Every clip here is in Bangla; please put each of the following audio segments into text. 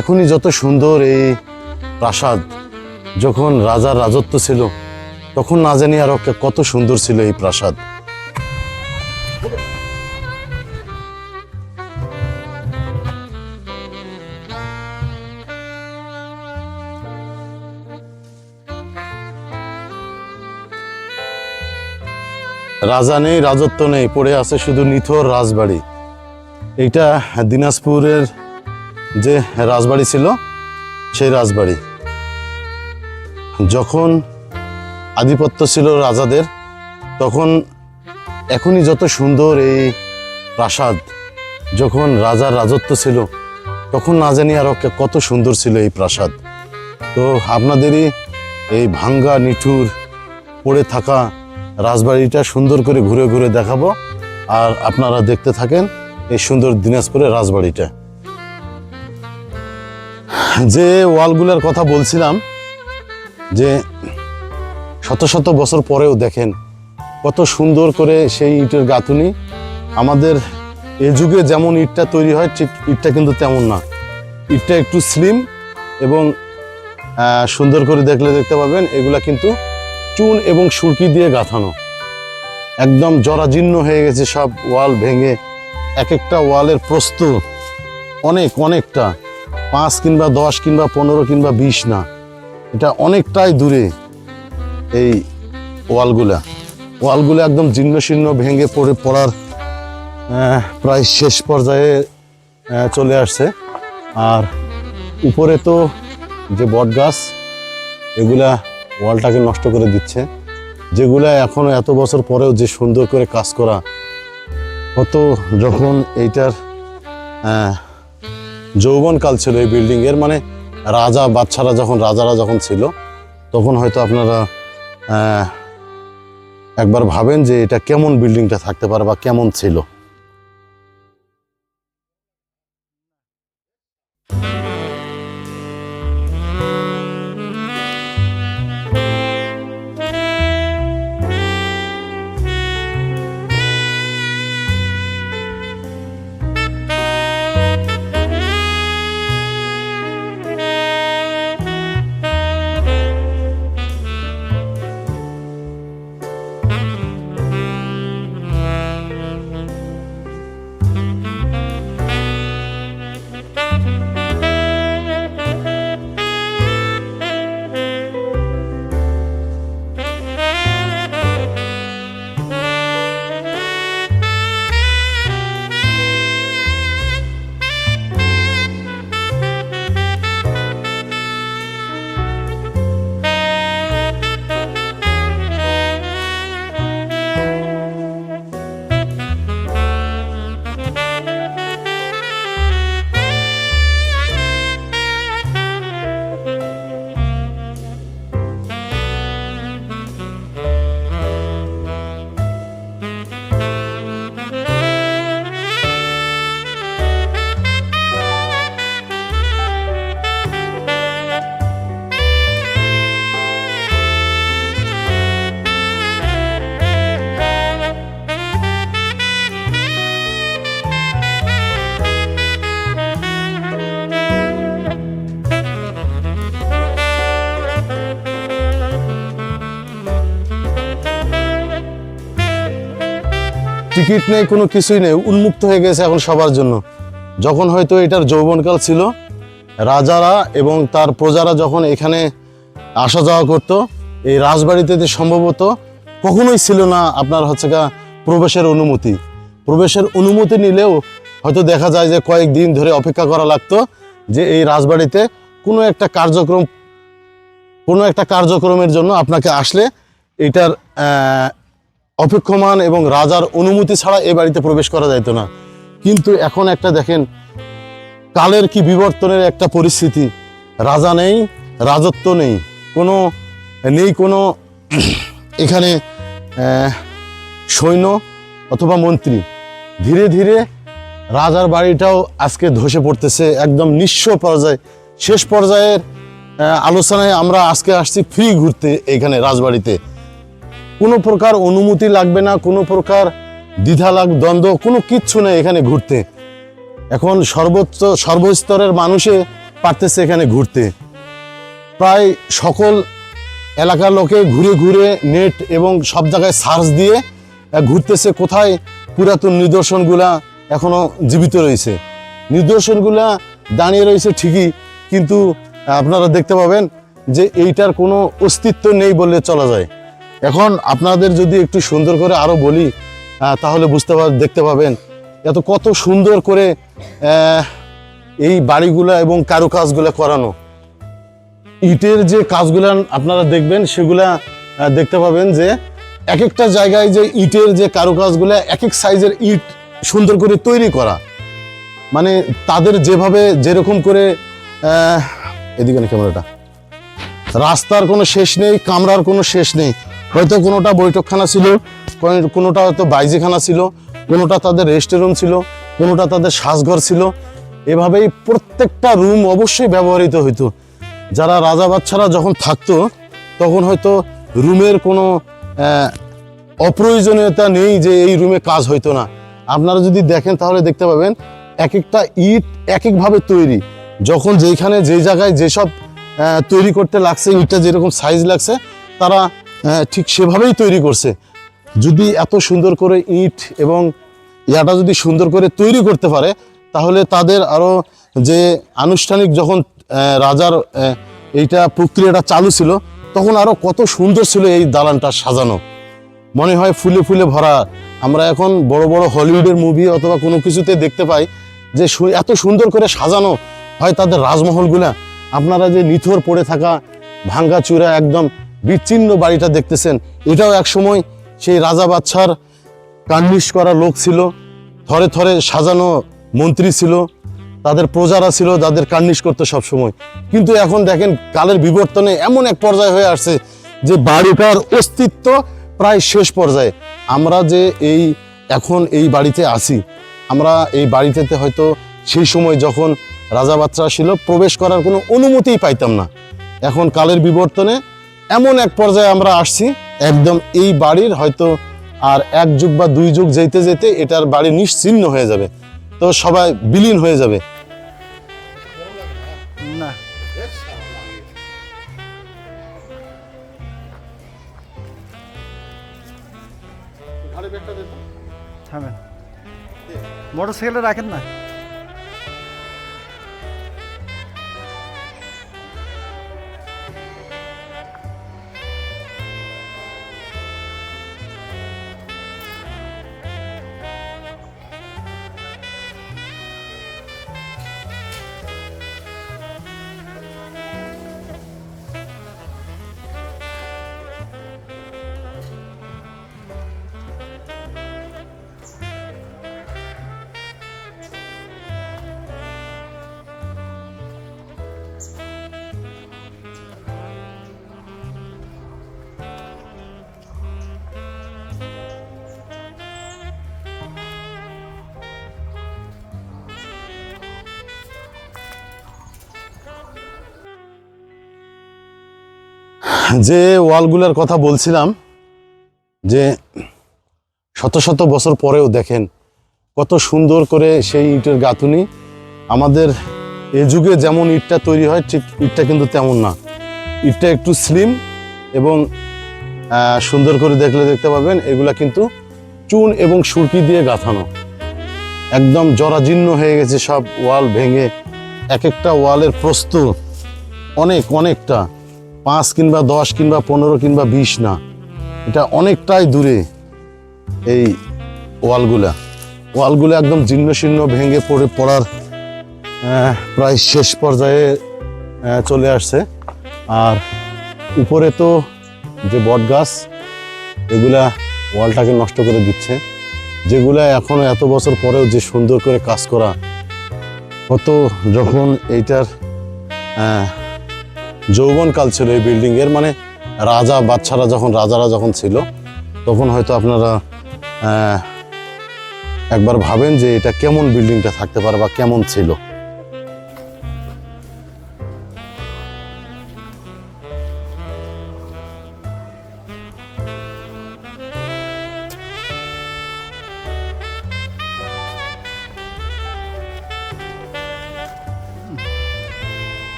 এখনই যত সুন্দর এই প্রাসাদ যখন রাজার রাজত্ব ছিল, তখন না জানি আরও কত সুন্দর ছিল এই প্রাসাদ। রাজা নেই, রাজত্ব নেই, পড়ে আছে শুধু নিথর রাজবাড়ি। এইটা দিনাজপুরের যে রাজবাড়ি ছিল, সেই রাজবাড়ি। যখন আধিপত্য ছিল রাজাদের, তখন এখনই যত সুন্দর এই প্রাসাদ, যখন রাজার রাজত্ব ছিল, তখন না জানি আরও কে- কত সুন্দর ছিল এই প্রাসাদ। তো আপনাদেরই এই ভাঙ্গা, নিঠুর, পড়ে থাকা রাজবাড়িটা সুন্দর করে ঘুরে ঘুরে দেখাবো। আর আপনারা দেখতে থাকেন এই সুন্দর দিনাজপুরের রাজবাড়িটা। যে ওয়ালগুলোর কথা বলছিলাম, যে শত শত বছর পরেও দেখেন, কত সুন্দর করে সেই ইটের গাঁথুনি। আমাদের এ যুগে যেমন ইটটা তৈরি হয়, ঠিক ইটটা কিন্তু তেমন না। ইটটা একটু স্লিম এবং সুন্দর করে দেখলে দেখতে পাবেন, এগুলা কিন্তু চুন এবং সুরকি দিয়ে গাঁথানো। একদম জরাজীর্ণ হয়ে গেছে সব ওয়াল ভেঙে এক একটা ওয়ালের প্রস্থ অনেক, অনেকটা। পাঁচ কিংবা দশ কিংবা পনেরো কিংবা বিশ না, এটা অনেকটাই দূরে এই ওয়ালগুলা। ওয়ালগুলো একদম জীর্ণ শীর্ণ ভেঙে পড়ে পড়ার প্রায় শেষ পর্যায়ে চলে আসছে। আর উপরে তো যে বট গাছ, এগুলা ওয়ালটাকে নষ্ট করে দিচ্ছে। যেগুলা এখনও এত বছর পরেও যে সুন্দর করে কাজ করা, হতো যখন এইটার যৌবনকাল ছিল এই বিল্ডিং এর। মানে রাজা বাচ্চারা যখন, রাজারা যখন ছিল, তখন হয়তো আপনারা একবার ভাবেন যে এটা কেমন বিল্ডিংটা থাকতে পারে বা কেমন ছিল। টিকিট নেই, কোনো কিছুই নেই, উন্মুক্ত হয়ে গেছে এখন সবার জন্য। যখন হয়তো এটার যৌবনকাল ছিল, রাজারা এবং তার প্রজারা যখন এখানে আসা যাওয়া করত, এই রাজবাড়িতে সম্ভবত কখনোই ছিল না আপনার হচ্ছে গা প্রবেশের অনুমতি। প্রবেশের অনুমতি নিলেও হয়তো দেখা যায় যে কয়েকদিন ধরে অপেক্ষা করা লাগতো যে এই রাজবাড়িতে কোনো একটা কার্যক্রম, কোনো একটা কার্যক্রমের জন্য আপনাকে আসলে এটার অপেক্ষমান এবং রাজার অনুমতি ছাড়া এ বাড়িতে প্রবেশ করা যাইতো না। কিন্তু এখন একটা দেখেন, কালের কি বিবর্তনের একটা পরিস্থিতি। রাজা নেই, রাজত্ব নেই। কোনো নেই কোনো এখানে সৈন্য অথবা মন্ত্রী। ধীরে ধীরে রাজার বাড়িটাও আজকে ধসে পড়তেছে একদম নিঃস্ব পর্যায়ে। শেষ পর্যায়ের আলোচনায় আমরা আজকে আসছি ফ্রি ঘুরতে এখানে রাজবাড়িতে। কোনো প্রকার অনুমতি লাগবে না, কোনো প্রকার দ্বিধা লাগ, দ্বন্দ্ব, কোনো কিচ্ছু নেই এখানে ঘুরতে। এখন সর্বোচ্চ, সর্বস্তরের মানুষে পারতেছে এখানে ঘুরতে। প্রায় সকল এলাকার লোকে ঘুরে ঘুরে নেট এবং সব জায়গায় সার্চ দিয়ে ঘুরতেছে কোথায় পুরাতন নিদর্শনগুলা এখনও জীবিত রয়েছে। নিদর্শনগুলা দাঁড়িয়ে রয়েছে ঠিকই, কিন্তু আপনারা দেখতে পাবেন যে এইটার কোনো অস্তিত্ব নেই বললে চলা যায়। এখন আপনাদের যদি একটু সুন্দর করে আরও বলি তাহলে বুঝতে পার দেখতে পাবেন এত কত সুন্দর করে এই বাড়িগুলা এবং কারুকাজগুলা করানো। ইটের যে কাজগুলা আপনারা দেখবেন, সেগুলা দেখতে পাবেন যে এক একটা জায়গায় যে ইটের যে কারুকাজগুলা এক এক সাইজের ইট সুন্দর করে তৈরি করা। মানে তাদের যেভাবে যেরকম করে এদিকে ক্যামেরাটা। রাস্তার কোনো শেষ নেই, কামরার কোনো শেষ নেই। হয়তো কোনোটা বৈঠকখানা ছিল কোনোটা হয়তো বাইজিখানা ছিল, কোনোটা তাদের রেস্টুরেন্ট ছিল, কোনোটা তাদের সাজঘর ছিল। এভাবেই প্রত্যেকটা রুম অবশ্যই ব্যবহৃত হইতো। যারা রাজা বাচ্চারা যখন থাকতো, তখন হয়তো রুমের কোনো অপ্রয়োজনীয়তা নেই যে এই রুমে কাজ হইতো না। আপনারা যদি দেখেন তাহলে দেখতে পাবেন এক একটা ইট এক একভাবে তৈরি। যখন যেইখানে যেই জায়গায় যেসব তৈরি করতে লাগছে, ইটটা যেরকম সাইজ লাগছে, তারা ঠিক সেভাবেই তৈরি করছে। যদি এত সুন্দর করে ইট এবং ইয়াটা যদি সুন্দর করে তৈরি করতে পারে, তাহলে তাদের আরও যে আনুষ্ঠানিক যখন রাজার এইটা প্রক্রিয়াটা চালু ছিল, তখন আরও কত সুন্দর ছিল এই দালানটা সাজানো। মনে হয় ফুলে ফুলে ভরা। আমরা এখন বড় বড় হলিউডের মুভি অথবা কোনো কিছুতে দেখতে পাই যে এত সুন্দর করে সাজানো হয় তাদের রাজমহলগুলা। আপনারা যে নিথর পড়ে থাকা, ভাঙ্গা চূড়া একদম বিচ্ছিন্ন বাড়িটা দেখতেছেন। এটাও এক সময় সেই রাজা বাচ্চার কার্নিশ করা লোক ছিল। থরে থরে সাজানো মন্ত্রী ছিল। তাদের প্রজারা ছিল যাদের কার্নিশ করতো সবসময় কিন্তু এখন দেখেন কালের বিবর্তনে এমন এক পর্যায়ে হয়ে আসছে যে বাড়িটার অস্তিত্ব প্রায় শেষ পর্যায়ে। আমরা যে এই এখন এই বাড়িতে আছি, আমরা এই বাড়িতে হয়তো সেই সময় যখন রাজা বাচ্চা ছিল, প্রবেশ করার কোনো অনুমতিই পাইতাম না। এখন কালের বিবর্তনে এমন এক পর্যায়ে আমরা আসছি একদম এই বাড়ির হয়তো আর এক যুগ বা দুই যুগ যেতে যেতে এটার বাড়ি নিশ্চিহ্ন হয়ে যাবে। তো সবাই বিলীন হয়ে যাবে। না। থামেন। মোটর সাইকেলে রাখেন না। যে ওয়ালগুলোর কথা বলছিলাম, যে শত শত বছর পরেও দেখেন কত সুন্দর করে সেই ইটের গাঁথুনি। আমাদের এ যুগে যেমন ইটটা তৈরি হয়, ঠিক ইটটা কিন্তু তেমন না। ইটটা একটু স্লিম এবং সুন্দর করে দেখলে দেখতে পাবেন, এগুলা কিন্তু চুন এবং সুরকি দিয়ে গাঁথানো। একদম জরাজীর্ণ হয়ে গেছে সব ওয়াল ভেঙে এক একটা ওয়ালের প্রস্থ অনেক, অনেকটা। পাঁচ কিংবা দশ কিংবা পনেরো কিংবা বিশ না, এটা অনেকটাই দূরে এই ওয়ালগুলা। ওয়ালগুলো একদম জীর্ণ শীর্ণ ভেঙে পড়ে পড়ার প্রায় শেষ পর্যায়ে চলে আসছে। আর উপরে তো যে বট গাছ, এগুলা ওয়ালটাকে নষ্ট করে দিচ্ছে। যেগুলা এখনও এত বছর পরেও যে সুন্দর করে কাজ করা কত যখন এইটার যৌবনকাল ছিল এই বিল্ডিং এর মানে রাজা বাচ্চারা যখন, রাজারা যখন ছিল, তখন হয়তো আপনারা একবার ভাবেন যে এটা কেমন বিল্ডিংটা থাকতে পারে বা কেমন ছিল।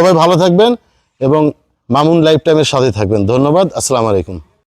সবাই ভালো থাকবেন এবং মামুন লাইফ টাইমের সাথে থাকবেন। ধন্যবাদ আসসালামু আলাইকুম।